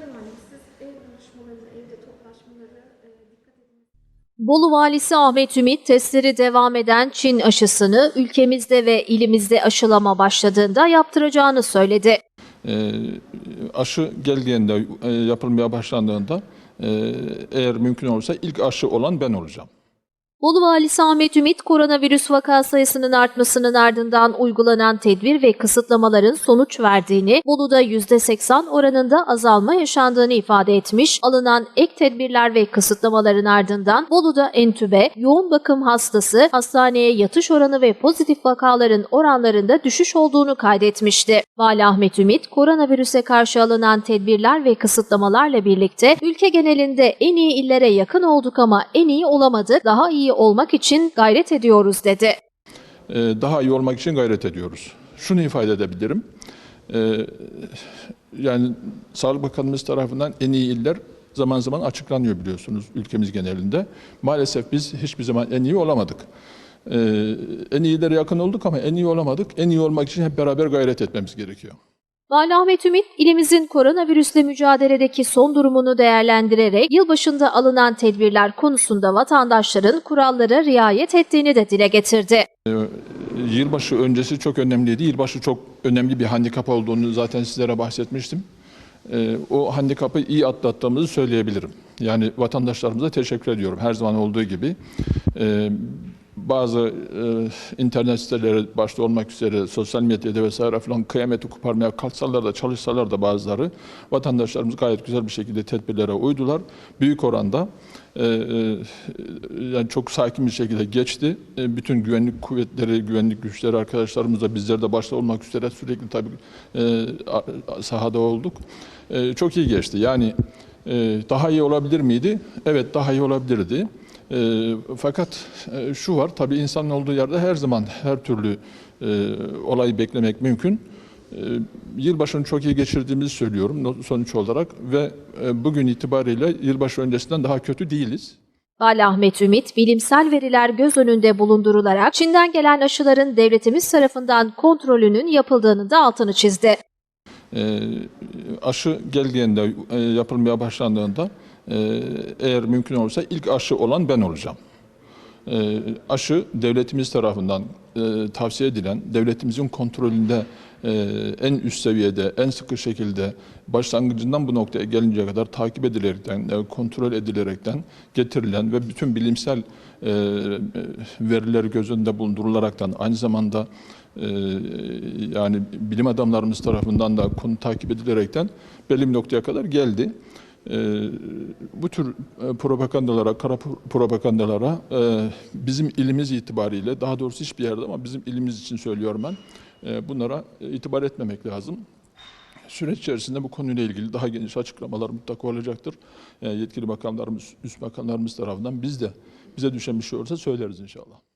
Sayın Valim siz ev buluşmalarında, evde toplaşmaları e, dikkat edin. Bolu Valisi Ahmet Ümit testleri devam eden Çin aşısını ülkemizde ve ilimizde aşılama başladığında yaptıracağını söyledi. E, aşı geldiğinde, e, yapılmaya başlandığında e, eğer mümkün olursa ilk aşı olan ben olacağım. Bolu Valisi Ahmet Ümit, koronavirüs vaka sayısının artmasının ardından uygulanan tedbir ve kısıtlamaların sonuç verdiğini, Bolu'da %80 oranında azalma yaşandığını ifade etmiş, alınan ek tedbirler ve kısıtlamaların ardından Bolu'da entübe, yoğun bakım hastası, hastaneye yatış oranı ve pozitif vakaların oranlarında düşüş olduğunu kaydetmişti. Vali Ahmet Ümit, koronavirüse karşı alınan tedbirler ve kısıtlamalarla birlikte ülke genelinde en iyi illere yakın olduk ama en iyi olamadık, daha iyi olmak için gayret ediyoruz dedi. E, daha iyi olmak için gayret ediyoruz. Şunu ifade edebilirim. E, yani Sağlık Bakanımız tarafından en iyi iller zaman zaman açıklanıyor biliyorsunuz ülkemiz genelinde. Maalesef biz hiçbir zaman en iyi olamadık. E, en iyilere yakın olduk ama en iyi olamadık. En iyi olmak için hep beraber gayret etmemiz gerekiyor. Vali Ahmet Ümit, ilimizin koronavirüsle mücadeledeki son durumunu değerlendirerek yılbaşında alınan tedbirler konusunda vatandaşların kurallara riayet ettiğini de dile getirdi. Yılbaşı öncesi çok önemliydi. Yılbaşı çok önemli bir handikap olduğunu zaten sizlere bahsetmiştim. Ee, o handikapı iyi atlattığımızı söyleyebilirim. Yani vatandaşlarımıza teşekkür ediyorum her zaman olduğu gibi. Bazı e, internet siteleri başta olmak üzere sosyal medyada vesaire falan kıyameti koparmaya kalksalar da çalışsalar da bazıları vatandaşlarımız gayet güzel bir şekilde tedbirlere uydular. Büyük oranda e, e, yani çok sakin bir şekilde geçti. E, bütün güvenlik kuvvetleri, güvenlik güçleri arkadaşlarımız da bizler de başta olmak üzere sürekli tabii e, sahada olduk. E, çok iyi geçti. Yani e, daha iyi olabilir miydi? Evet daha iyi olabilirdi. E, fakat e, şu var, tabii insanın olduğu yerde her zaman her türlü e, olayı beklemek mümkün. E, yılbaşını çok iyi geçirdiğimizi söylüyorum sonuç olarak ve e, bugün itibariyle yılbaşı öncesinden daha kötü değiliz. Vali Ahmet Ümit, bilimsel veriler göz önünde bulundurularak Çin'den gelen aşıların devletimiz tarafından kontrolünün yapıldığını da altını çizdi. E, aşı geldiğinde, e, yapılmaya başlandığında eğer mümkün olursa ilk aşı olan ben olacağım. E, aşı devletimiz tarafından e, tavsiye edilen, devletimizin kontrolünde e, en üst seviyede, en sıkı şekilde başlangıcından bu noktaya gelinceye kadar takip edilerekten, e, kontrol edilerekten getirilen ve bütün bilimsel veriler göz önünde bulundurularaktan aynı zamanda yani bilim adamlarımız tarafından da konu takip edilerekten belli bir noktaya kadar geldi. Ee, bu tür e, propagandalara, kara pro- propagandalara e, bizim ilimiz itibariyle, daha doğrusu hiçbir yerde ama bizim ilimiz için söylüyorum ben, e, bunlara itibar etmemek lazım. Süreç içerisinde bu konuyla ilgili daha geniş açıklamalar mutlaka olacaktır. E, Yetkili bakanlarımız, üst bakanlarımız tarafından biz de bize düşen bir şey olursa söyleriz inşallah.